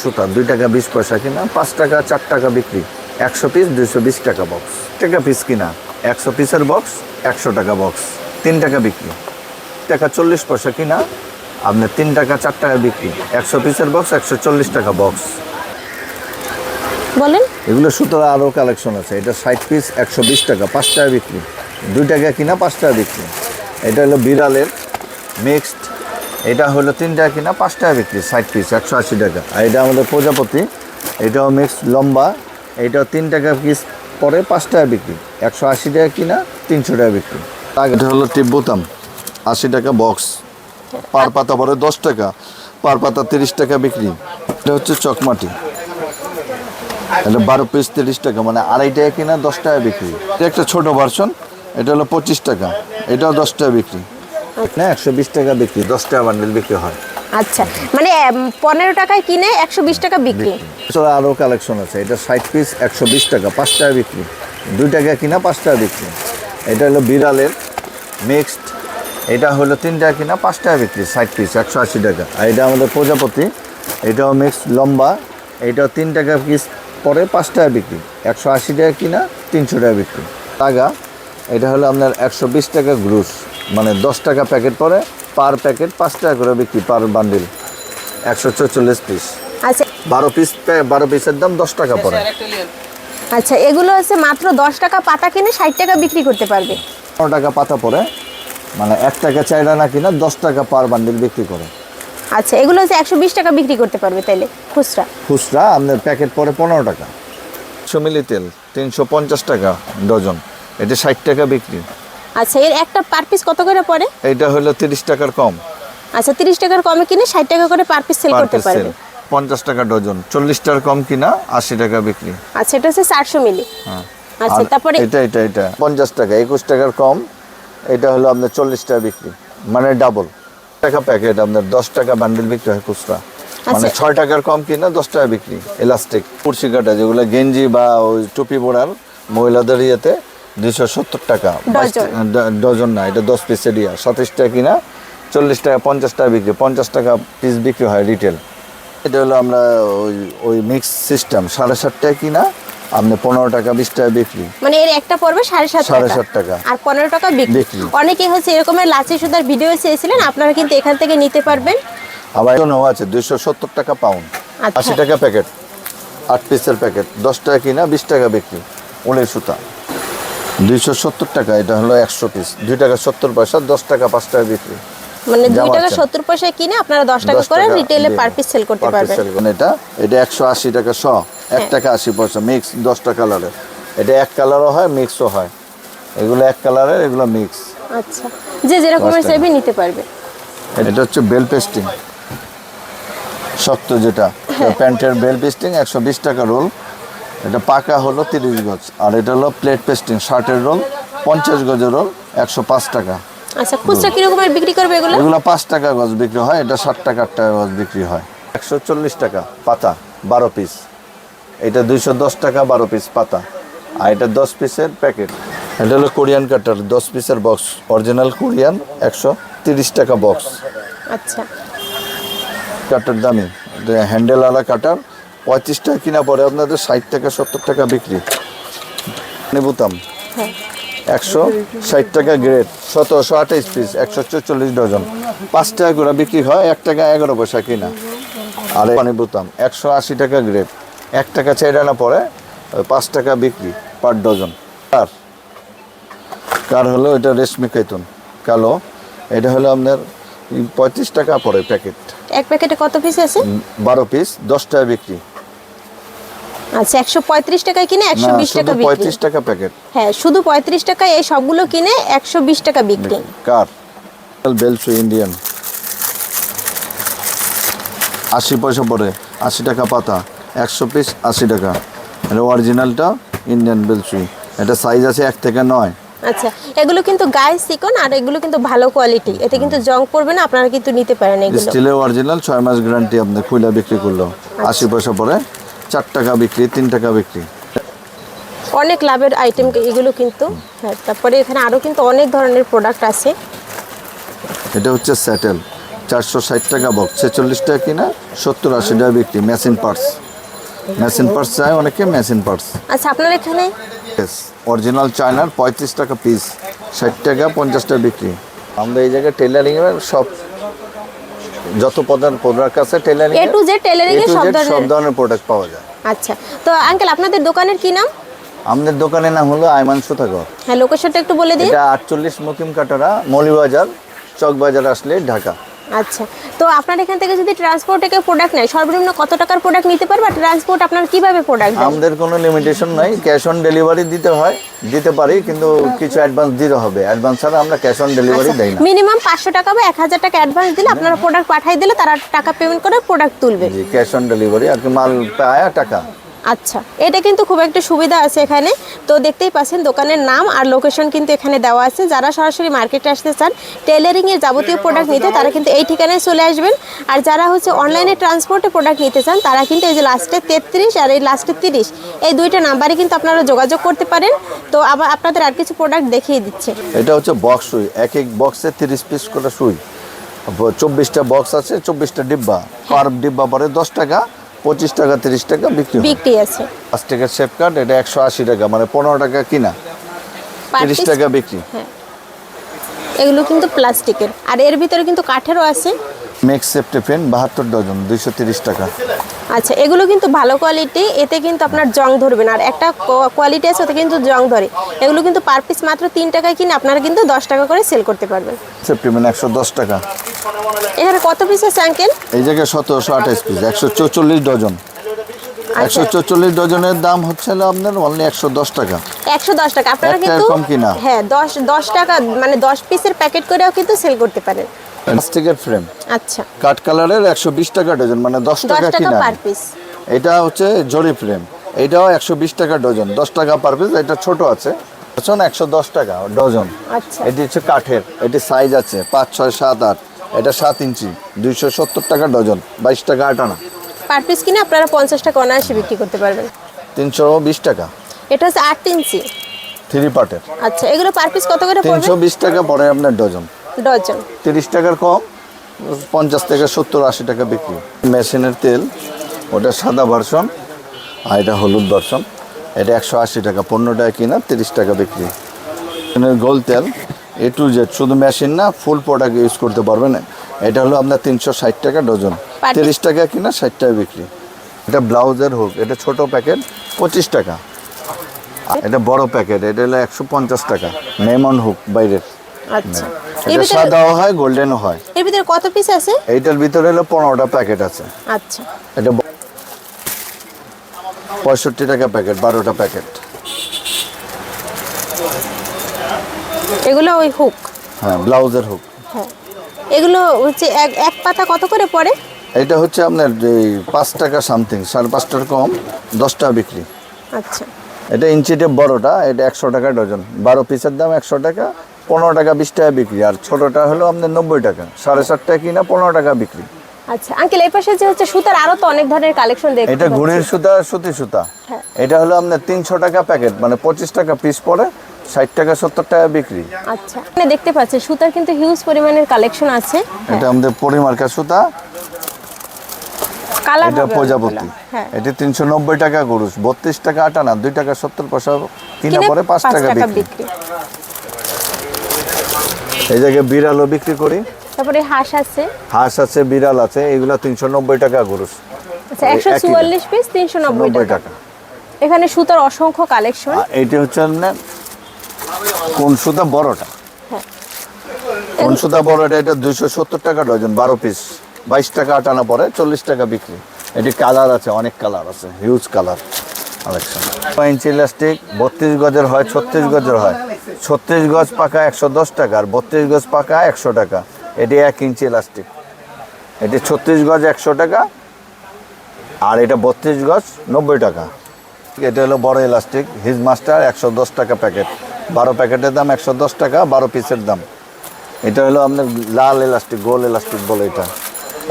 সুতা দুই টাকা বিশ পয়সা কিনা পাঁচ টাকা চার টাকা বিক্রি। একশো পিস দুইশো বিশ টাকা বক্স টাকা পিস কিনা একশো পিসের বক্স একশো টাকা বক্স তিন টাকা বিক্রি। টাকা চল্লিশ পয়সা কিনা আপনার তিন টাকা চার টাকা বিক্রি। একশো পিসের বক্স একশো চল্লিশ টাকা বক্স বলেন। এগুলো সুতরাং আরও কালেকশন আছে। এটা ষাট পিস একশো বিশ টাকা পাঁচ টাকা বিক্রি। দুই টাকা কিনা পাঁচ টাকা বিক্রি। এটা হলো বিড়ালের মিক্সড এটা হলো তিন টাকা কিনা, পাঁচ টাকা বিক্রি, ষাট পিস একশো আশি টাকা। আর এটা আমাদের প্রজাপতি, এটাও মিক্সড লম্বা। এটাও তিন টাকা পিস পরে পাঁচ টাকা বিক্রি, একশো আশি টাকা কিনা, তিনশো টাকা বিক্রি। এটা হলো টিপ বোতাম, আশি টাকা বক্স, পার পাতা পরে দশ টাকা, পার পাতা তিরিশ টাকা বিক্রি। এটা হচ্ছে চকমাটি। এটা বারো পিস তিরিশ টাকা মানে আড়াই টাকা কিনা, দশ টাকা বিক্রি। এটা একটা ছোট ভার্সন এটা হলো পঁচিশ টাকা, এটাও দশ টাকা বিক্রি। না একশো বিশ টাকা বিক্রি দশ টাকা বান্ডেল বিক্রি হয়। আচ্ছা মানে পনেরো টাকায় কিনে একশো বিশ টাকা বিক্রি? এছাড়া আরও কালেকশন আছে এটা ষাট পিস একশো বিশ টাকা পাঁচ টাকা বিক্রি। দুই টাকা কিনা পাঁচ টাকা বিক্রি। এটা হলো বিড়ালের মিক্সড এটা হলো তিন টাকা কিনা পাঁচ টাকা বিক্রি ষাট পিস একশো আশি টাকা। আর এটা আমাদের প্রজাপতি এটাও মিক্সড লম্বা এটাও তিন টাকা পিস পরে পাঁচ টাকা বিক্রি। একশো আশি টাকা কিনা তিনশো টাকা বিক্রি। টাকা এটা হলো আপনার একশো বিশ টাকা গ্রুস মানে দশ টাকা প্যাকেট পরে পার প্যাকেট পাঁচ টাকা করে বিক্রি পার বান্ডিল। একশো চৌচল্লিশ পিস আচ্ছা। বারো পিস বারো পিসের দাম দশ টাকা পড়ে আচ্ছা এগুলো হচ্ছে মাত্র দশ টাকা পাতা কিনে ষাট টাকা বিক্রি করতে পারবে। পনেরো টাকা পাতা পড়ে মানে এক টাকা চাইরা না কিনা দশ টাকা পার বান্ডিল বিক্রি করে। আচ্ছা এগুলো হচ্ছে একশো বিশ টাকা বিক্রি করতে পারবে তাইলে খুচরা? খুচরা আপনার প্যাকেট পরে পনেরো টাকা। একশো মিলি তেল তিনশো পঞ্চাশ টাকা ডজন। এটা ষাট টাকা বিক্রি। আচ্ছা এর একটা পার পিস কত করে পড়ে? এটা হলো তিরিশ টাকার কম। আচ্ছা তিরিশ টাকার কমে কিনে ষাট টাকা করে পার পিস সেল করতে পারবে। পঞ্চাশ টাকা ডজন চল্লিশ টাকার কম কিনা আশি টাকা বিক্রি। আচ্ছা এটা হচ্ছে চারশো মিলি। হ্যাঁ। আচ্ছা তারপরে এটা এটা এটা পঞ্চাশ টাকা একুশ টাকার কম এটা হলো আপনার চল্লিশ টাকা বিক্রি মানে ডাবল টাকা প্যাকেট আপনার দশ টাকা বান্ডিল বিক্রি হয় খুচরা। মানে আচ্ছা। ছয় টাকার কম কিনা দশ টাকা বিক্রি এলাস্টিক কুর্সি কাটা যেগুলো গেঞ্জি বা ওই টুপি পরার মহিলাদের ইয়েতে দুইশো সত্তর টাকা। ডজন। না এটা দশ পিসের ইয়া সাতাশ টাকা কিনা চল্লিশ টাকা পঞ্চাশ টাকা বিক্রি। পঞ্চাশ টাকা পিস বিক্রি হয় রিটেল এটা হলো আমরা ওই ওই মিক্স সিস্টেম সাড়ে সাত টাকা কিনা আপনি পনেরো টাকা বিশ টাকা বিক্রি। মানে এর একটা পড়বে সাড়ে সাত সাড়ে সাত টাকা। আর পনেরো টাকা বিক্রি। অনেকে হচ্ছে এরকমের লাচি সুতার ভিডিও চেয়েছিলেন আপনারা কিন্তু এখান থেকে নিতে পারবেন। আবার এজন্য আছে দুইশো সত্তর টাকা পাউন্ড আচ্ছা। আশি টাকা প্যাকেট আট পিসের প্যাকেট দশ টাকা কিনা বিশ টাকা বিক্রি। উলের সুতা। দুইশো সত্তর টাকা এটা হলো একশো পিস দুই টাকা সত্তর পয়সা দশ টাকা পাঁচ টাকা বিক্রি। মানে দুই টাকা সত্তর পয়সায় কিনে আপনারা দশ টাকা করে রিটেলে পার পিস সেল করতে পারবেন। এটা এটা একশো আশি টাকা শ। এক হ্যাঁ। টাকা আশি পয়সা মিক্স দশটা কালারের এটা এক কালারও হয় মিক্সও হয়। এগুলো এক কালারের এগুলো মিক্স আচ্ছা। যে যেরকমের টাকা। চাইবে নিতে পারবে। এটা হচ্ছে বেল পেস্টিং শক্ত যেটা। হ্যাঁ। প্যান্টের বেল পেস্টিং একশো বিশ টাকা রোল এটা পাকা হলো তিরিশ গজ আর এটা হলো প্লেট পেস্টিং শার্টের রোল পঞ্চাশ গজের রোল একশো পাঁচ টাকা। আচ্ছা খুচরা কিরকমের বিক্রি করবে এগুলো? এগুলো পাঁচ টাকা গজ বিক্রি হয় এটা ষাট টাকা আট টাকা গজ বিক্রি হয়। একশো চল্লিশ টাকা পাতা বারো পিস এটা দুইশো দশ টাকা বারো পিস পাতা। আর এটা দশ পিসের প্যাকেট এটা হলো কোরিয়ান কাটার দশ পিসের বক্স অরিজিনাল কোরিয়ান একশো তিরিশ টাকা বক্স আচ্ছা। কাটার দামি হ্যান্ডেলওয়ালা কাটার পঁয়ত্রিশ টাকা কিনা পরে আপনাদের ষাট টাকা সত্তর টাকা বিক্রি। নেবুতাম। হ্যাঁ। একশো ষাট টাকা গ্রেড সতেরোশো আঠাইশ পিস একশো চল্লিশ ডজন পাঁচ টাকা করে বিক্রি হয় এক টাকা এগারো পয়সা কিনা। আর পানি বুতাম একশো আশি টাকা গ্রেড এক টাকা চাইরা না পরে পাঁচ টাকা বিক্রি পার ডজন আর কার হলো? এটা রেশমি খাইতুন। কালো। এটা হলো আপনার পঁয়ত্রিশ টাকা পড়ে প্যাকেট। এক প্যাকেটে কত পিস আছে? বারো পিস দশ টাকা বিক্রি। আচ্ছা একশো পঁয়ত্রিশ টাকায় কিনে একশো বিশ টাকা পঁয়ত্রিশ টাকা প্যাকেট। হ্যাঁ শুধু পঁয়ত্রিশ টাকায় এই সবগুলো কিনে একশো বিশ টাকা বিক্রি। কার? বেলসু ইন্ডিয়ান। আশি পয়সা পড়ে আশি টাকা পাতা একশো পিস আশি টাকা। এটা অরিজিনালটা ইন্ডিয়ান বেলসুই এটা সাইজ আছে এক থেকে নয়। আচ্ছা এগুলো কিন্তু গায়ে চিকন আর এগুলো কিন্তু ভালো কোয়ালিটি এতে কিন্তু জং পড়বে না আপনারা কিন্তু নিতে পারেন এগুলো। স্টিলের অরিজিনাল ছয় মাস গ্যারান্টি আপনি খুলে বিক্রি করল। আশি পয়সা পরে চার টাকা বিক্রি তিন টাকা বিক্রি। অনেক লাভের আইটেম এগুলো কিন্তু। হ্যাঁ তারপরে এখানে আরও কিন্তু অনেক ধরনের প্রোডাক্ট আছে। এটা হচ্ছে স্যাটেল চারশো ষাট টাকা বক্স ছেচল্লিশ টাকা কিনা সত্তর আশি টাকা বিক্রি মেশিন পার্টস মেশিন পার্টস চায় অনেকে মেশিন পার্টস আচ্ছা আপনার এখানে অরিজিনাল চায়নার পঁয়ত্রিশ টাকা পিস ষাট টাকা পঞ্চাশ টাকা বিক্রি। আমরা এই জায়গায় টেলারিং এর সব যত প্রধান প্রোডাক্ট আছে tailoring A to Z tailoring এর সব ধরনের- সব ধরনের প্রোডাক্ট পাওয়া যায়। আচ্ছা। তো আঙ্কেল আপনাদের দোকানের কি নাম? আমাদের দোকানের নাম হলো আইমান সুতাগর। হ্যাঁ লোকেশনটা একটু বলে দিন। এটা আটচল্লিশ মুকিম কাটারা মৌলিবাজার চকবাজার আসলে ঢাকা। আচ্ছা। তো আপনার এখান থেকে যদি ট্রান্সপোর্ট কেউ প্রোডাক্ট নেয় সর্বনিম্ন কত টাকার প্রোডাক্ট নিতে পারবে? ট্রান্সপোর্ট আপনার কীভাবে প্রোডাক্ট আমাদের কোনো লিমিটেশন নাই। ক্যাশ অন ডেলিভারি দিতে হয় দিতে পারি কিন্তু কিছু অ্যাডভান্স দিতে হবে। অ্যাডভান্স ছাড়া আমরা ক্যাশ অন ডেলিভারি দেই না। মিনিমাম পাঁচশো টাকা বা এক হাজার টাকা অ্যাডভান্স দিলে আপনারা প্রোডাক্ট পাঠিয়ে দিলে তারা টাকা পেমেন্ট করে প্রোডাক্ট তুলবে। জি ক্যাশ অন ডেলিভারি আর কি মাল পায়া টাকা। আচ্ছা এটা কিন্তু খুব একটা সুবিধা আছে এখানে। তো দেখতেই পাচ্ছেন দোকানের নাম আর লোকেশন কিন্তু এখানে দেওয়া আছে। যারা সরাসরি মার্কেটে আসতে চান টেলারিং এর যাবতীয় প্রোডাক্ট নিতে তারা কিন্তু এই ঠিকানায় চলে আসবেন। আর যারা হচ্ছে অনলাইনে ট্রান্সপোর্টে প্রোডাক্ট নিতে চান তারা কিন্তু এই যে লাস্টে তেত্রিশ আর এই লাস্টে তিরিশ এই দুইটা নাম্বারে কিন্তু আপনারা যোগাযোগ করতে পারেন। তো আবার আপনাদের আর কিছু প্রোডাক্ট দেখিয়ে দিচ্ছে। এটা হচ্ছে বক্স সুই। এক এক বক্সে তিরিশ পিস করে সুই। চব্বিশটা বক্স আছে চব্বিশটা ডিব্বা। পার ডিব্বা পরে দশ টাকা। পঁচিশ টাকা তিরিশ টাকা বিক্রি বিক্রি আছে। পাঁচ টাকার শেপ কার্ড এটা একশো আশি টাকা মানে পনেরো টাকা কিনা। তিরিশ টাকা বিক্রি। এগুলো কিন্তু প্লাস্টিকের। আর এর ভিতরে কিন্তু কাঠেরও আছে। মেক্স সেফটি পেন বাহাত্তর ডজন দুইশো তিরিশ টাকা। আচ্ছা এগুলো কিন্তু ভালো কোয়ালিটি এতে কিন্তু আপনার জং ধরবে না। আর একটা কোয়ালিটি আছে ওতে কিন্তু জং ধরে। এগুলো কিন্তু পার পিস মাত্র তিন টাকায় কিনে আপনারা কিন্তু দশ টাকা করে সেল করতে পারবেন। সেফটি পেন একশো দশ টাকা। এখানে কত পিস আছে আঙ্কেল এই জায়গায় সতেরোশো আঠাশ পিস একশো চৌচল্লিশ ডজন। একশো আচ্ছা চৌচল্লিশ ডজনের দাম হচ্ছে আপনার অনলি একশো দশ টাকা। একশো দশ টাকা। আপনারা কিন্তু কিনা? হ্যাঁ দশ দশ টাকা মানে দশ পিসের প্যাকেট করেও কিন্তু সেল করতে পারেন। প্লাস্টিকের ফ্রেম আচ্ছা। কাঠ কালারের একশো বিশ টাকা ডজন মানে দশ দশ টাকা টাকা কিনা। এটা হচ্ছে জরি ফ্রেম এটাও একশো বিশ টাকা ডজন দশ টাকা পার পিস এটা ছোট আছে। একশো দশ টাকা ডজন আচ্ছা। এটি হচ্ছে কাঠের এটি সাইজ আছে পাঁচ ছয় সাত আট। এটা সাত ইঞ্চি দুইশো সত্তর টাকা ডজন বাইশ টাকা আটানা পার পিস কিনে আপনারা পঞ্চাশ টাকা অনায়াসে বিক্রি করতে পারবেন। তিনশো বিশ টাকা। এটা হচ্ছে আট ইঞ্চি। থ্রি পার্টের। আচ্ছা এগুলো পার পিস কত করে পড়বে? তিনশো বিশ টাকা পরে আপনার ডজন ডজন। তিরিশ টাকার কম পঞ্চাশ থেকে সত্তর আশি টাকা বিক্রি। মেশিনের তেল ওটা সাদা ভার্সন আর এটা হলুদ ভার্সন এটা একশো আশি টাকা পনেরো টাকা কিনা তিরিশ টাকা বিক্রি। গোল তেল এ টু জেড শুধু মেশিন না ফুল প্রোডাক্ট ইউজ করতে পারবেন। এটা হলো আপনার তিনশো ষাট টাকা ডজন। তিরিশ টাকা কিনা ষাট টাকা বিক্রি। এটা ব্লাউজের হুক এটা ছোট প্যাকেট পঁচিশ টাকা। আর এটা বড় প্যাকেট এটা হলো একশো পঞ্চাশ টাকা। নেমন হুক বাইরের। আচ্ছা। এটা সাদাও হয় গোল্ডেনও হয়। এর ভিতরে কত পিস আছে? এইটার ভিতরে হলো পনেরোটা প্যাকেট আছে। আচ্ছা। এটা ব- পঁয়ষট্টি টাকা প্যাকেট বারোটা প্যাকেট এগুলো ওই হুক হ্যাঁ ব্লাউজের হুক হ্যাঁ। এগুলো হচ্ছে এক এক পাতা কত করে পড়ে? এটা হচ্ছে আপনার এই পাঁচ টাকা সামথিং সাড়ে পাঁচটার কম দশটা বিক্রি। আচ্ছা। এটা ইঞ্চিটে বড়টা এটা একশো টাকা ডজন। বারো পিসের দাম একশো টাকা পনেরো টাকা বিশ টাকা বিক্রি আর ছোটটা হলো আপনার নব্বই টাকা সাড়ে সাত টাকা কিনা পনেরো টাকা বিক্রি। আচ্ছা আঙ্কেল এই পাশে যে হচ্ছে সুতার আরও তো অনেক ধরনের কালেকশন দেখতে এটা। ঘুড়ির সুতা সুতি সুতা। হ্যাঁ। এটা হলো আপনার তিনশো টাকা প্যাকেট মানে পঁচিশ টাকা পিস পড়ে ষাট টাকা সত্তর টাকা বিক্রি। আচ্ছা এখানে দেখতে পাচ্ছি সুতার কিন্তু হিউজ পরিমাণের কালেকশন আছে। এটা আমাদের পরিমার্কা সুতা। এটা প্রজাপতি। হ্যাঁ। এটা তিনশো নব্বই টাকা গরুস বত্রিশ টাকা আটানা দুই টাকা সত্তর পয়সা কিনা পরে পাঁচ টাকা বিক্রি। এই জায়গায় বিড়ালও বিক্রি করি। তারপরে হাঁস আছে। হাঁস আছে বিড়াল আছে এগুলো তিনশো নব্বই টাকা গরুস। আচ্ছা একশো চুয়াল্লিশ পিস তিনশো নব্বই টাকা। এখানে সুতার অসংখ্য কালেকশন। এইটা হচ্ছে কোন সুতা বড়টা? হ্যাঁ। কোন সুতা বড়টা? এটা দুইশো সত্তর টাকা ডজন বারো পিস। বাইশ টাকা আটানা পরে চল্লিশ টাকা বিক্রি। এটি কালার আছে অনেক কালার আছে huge colour collection. Inch elastic বত্রিশ গজের হয় ছত্রিশ গজের হয়। ছত্রিশ গজ পাকা একশো দশ টাকা আর বত্রিশ গজ পাকা একশো টাকা। এটি এক ইঞ্চি ইলাস্টিক এটি ছত্রিশ গজ একশো টাকা আর এটা বত্রিশ গজ নব্বই টাকা। এটা হলো বড় ইলাস্টিক হিজ মাস্টার একশো দশ টাকা প্যাকেট। বারো প্যাকেটের দাম একশো দশ টাকা বারো পিসের দাম। এটা হলো আপনার লাল ইলাস্টিক গোল ইলাস্টিক বলে এটা।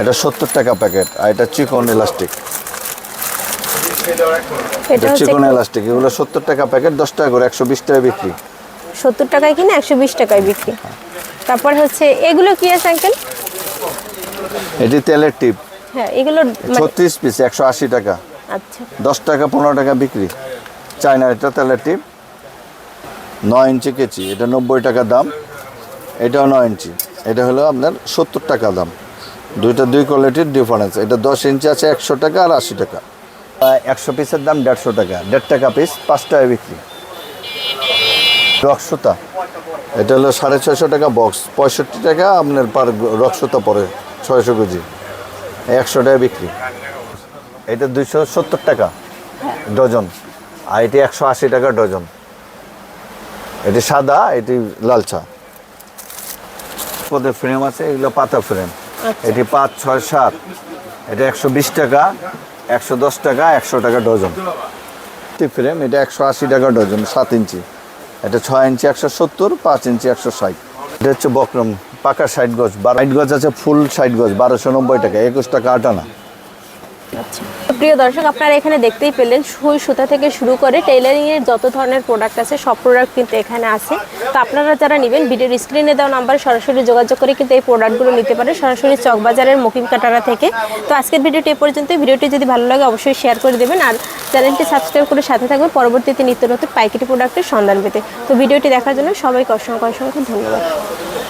এটা সত্তর টাকা প্যাকেট আর এটা চিকন ইলাস্টিক এটা চিকন ইলাস্টিক এগুলো সত্তর টাকা প্যাকেট দশ টাকা করে একশো বিশ টাকা বিক্রি। সত্তর টাকায় কিনে একশো বিশ টাকায় বিক্রি। তারপর হচ্ছে এগুলো কি আছে আঙ্কেল এটি তেলের টিপ। হ্যাঁ এগুলো মানে- ছত্রিশ পিস একশো আশি টাকা। আচ্ছা। দশ টাকা পনেরো টাকা বিক্রি। চায়না এটা তেলের টিপ। নয় ইঞ্চি কেচি এটা নব্বই টাকা দাম। এটাও নয় ইঞ্চি। এটা হলো আপনার সত্তর টাকা দাম। দুইটা দুই কোয়ালিটির ডিফারেন্স এটা দশ ইঞ্চি আছে একশো টাকা আর আশি টাকা। একশো পিসের দাম দেড়শো টাকা। দেড় টাকা পিস পাঁচ টাকা বিক্রি। রক্সুতা এটা হলো সাড়ে ছয়শো টাকা বক্স। পঁয়ষট্টি টাকা আপনার পার রক্সুতা পড়ে ছয়শো কেজি। একশো টাকা বিক্রি। এটা দুইশো সত্তর টাকা ডজন। আর এটি একশো আশি টাকা ডজন। এটি সাদা এটি লালচা। পদের ফ্রেম আছে? এগুলো পাতা ফ্রেম এটি পাঁচ ছয় সাত। এটা একশো বিশ টাকা একশো দশ টাকা একশো টাকা ডজন। ফ্রেম এটা একশো আশি টাকা ডজন সাত ইঞ্চি। এটা ছয় ইঞ্চি একশো সত্তর, পাঁচ ইঞ্চি একশো ষাট। এটা হচ্ছে বক্রম, পাকা ষাট গজ, বারো গজ আছে, ফুল ষাট গজ, বারোশো নব্বই টাকা, একুশ টাকা আটানা। আচ্ছা। প্রিয় দর্শক, আপনারা এখানে দেখতেই পেলেন, সুই সুতা থেকে শুরু করে টেইলারিং এর যত ধরনের প্রোডাক্ট আছে, সব প্রোডাক্ট কিন্তু এখানে আছে। তো আপনারা যারা নেবেন, ভিডিওর স্ক্রিনে দেওয়া নাম্বারে সরাসরি যোগাযোগ করে কিন্তু এই প্রোডাক্টগুলো নিতে পারেন, সরাসরি চকবাজারের মকিম কাটারা থেকে। তো আজকের ভিডিওটি এ পর্যন্ত ভিডিওটি যদি ভালো লাগে, অবশ্যই শেয়ার করে দেবেন আর চ্যানেলটি সাবস্ক্রাইব করে সাথে থাকবেন পরবর্তীতে নিত্য নতুন পাইকারি প্রোডাক্টের সন্ধান পেতে। তো ভিডিওটি দেখার জন্য সবাইকে অসংখ্য অসংখ্য ধন্যবাদ।